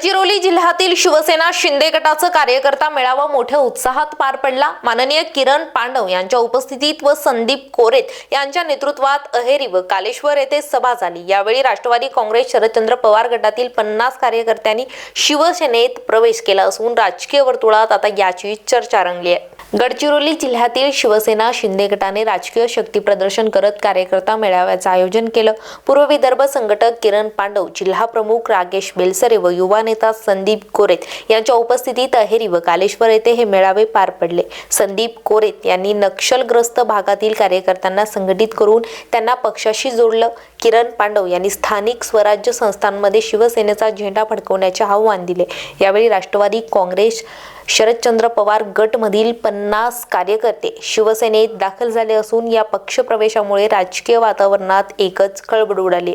गडचिरोली जिल्ह्यातील शिवसेना शिंदे गटाचं कार्यकर्ता मेळावा मोठ्या उत्साहात पार पडला. माननीय किरण पांडव यांच्या उपस्थितीत व संदीप कोरेत यांच्या नेतृत्वात अहेरी व कालेश्वर येथे सभा झाली. यावेळी राष्ट्रवादी काँग्रेस शरदचंद्र पवार गटातील पन्नास कार्यकर्त्यांनी शिवसेनेत प्रवेश केला असून राजकीय वर्तुळात आता याची चर्चा रंगली आहे. गडचिरोली जिल्ह्यातील शिवसेना शिंदे गटाने राजकीय शक्ती प्रदर्शन करत कार्यकर्ता मेळाव्याचं आयोजन केलं. पूर्व विदर्भ संघटक किरण पांडव जिल्हा प्रमुख रागेश बेलसरे व युवा नेता संदीप कोरेत यांच्या उपस्थितीत अहेरी व कालेश्वर येथे हे मेळावे पार पडले. संदीप कोरेत यांनी नक्षलग्रस्त भागातील कार्यकर्त्यांना संघटित करून त्यांना पक्षाशी जोडलं. किरण पांडव यांनी स्थानिक स्वराज्य संस्थांमध्ये शिवसेनेचा झेंडा फडकवण्याचे आव्हान दिले. यावेळी राष्ट्रवादी काँग्रेस शरदचंद्र पवार गटमधील पन्नास कार्यकर्ते शिवसेनेत दाखल झाले असून या पक्षप्रवेशामुळे राजकीय वातावरणात एकच खळबळ उडाली.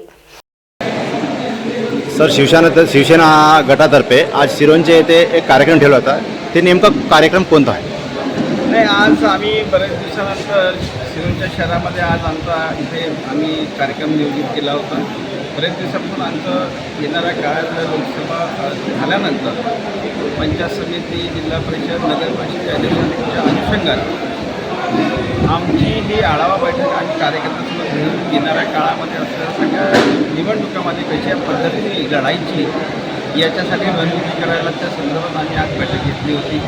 सर शिवसेना शिवसेना गटातर्फे आज सिरोंचे येथे एक कार्यक्रम ठेवला होता. ते नेमका कार्यक्रम कोणता आहे? नाही आज आम्ही बऱ्याच दिवसानंतर सिरोंच्या शहरामध्ये आज आमचा इथे आम्ही कार्यक्रम नियोजित केला होता. बरेच दिवसापासून आमचं येणाऱ्या काळात लोकसभा झाल्यानंतर पंचायत समिती जिल्हा परिषद नगर परिषद या अनुषंगाने आमची ही आढावा बैठक आणि कार्यकर्त्यांसोबत घेऊन येणाऱ्या काळामध्ये असलेल्या सगळ्या निवडणुकामध्ये कशा पद्धतीने लढायची याच्यासाठी रणनीती करायला त्या संदर्भात आम्ही आज बैठक घेतली होती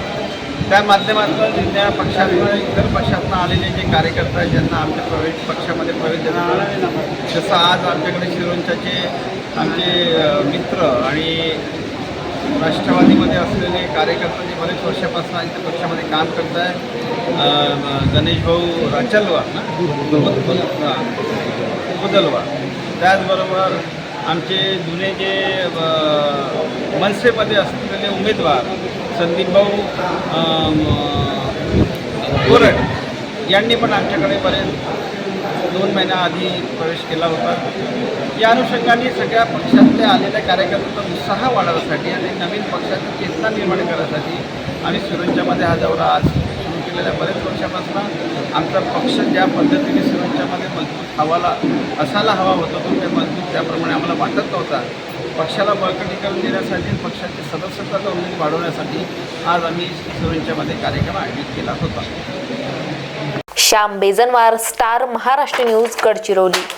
त्या माध्यमातून जुन्या पक्षातून इतर पक्षातून आलेले जे कार्यकर्ते आहेत ज्यांना आमच्या प्रवेश पक्षामध्ये प्रवेश देण्यात ना जसं आज आमच्याकडे शिरोंच्याचे आमचे मित्र आणि राष्ट्रवादीमध्ये असलेले कार्यकर्ते जे बरेच वर्षापासून आज त्या पक्षामध्ये काम करत आहे गणेश भाऊ राचलवा ना बदलवा त्याचबरोबर आमचे जुने जे मनसेमध्ये असलेले उमेदवार संदीप भाऊ कोरड यांनी पण आमच्याकडे बरेच दोन महिन्याआधी प्रवेश केला होता. या अनुषंगाने सगळ्या पक्षातले आलेल्या कार्यकर्त्यांचा उत्साह वाढवण्यासाठी आणि नवीन पक्षाची चेतना निर्माण करण्यासाठी आम्ही सुरंच्यामध्ये हा दौरा आज गेल्या बऱ्याच वर्षापासून आमचा पक्ष ज्या पद्धतीने सुरक्षामध्ये मजबूत हवाला असायला हवा होता तो ते मजबूत त्याप्रमाणे आम्हाला वाटत नव्हता. पक्षाला बळकटीकरण देण्यासाठी पक्षाची सदस्यता नोंदणी वाढवण्यासाठी आज आम्ही सुरक्षामध्ये कार्यक्रम आयोजित केला होता. Shyam Bejanwar star Maharashtra news Gadchiroli.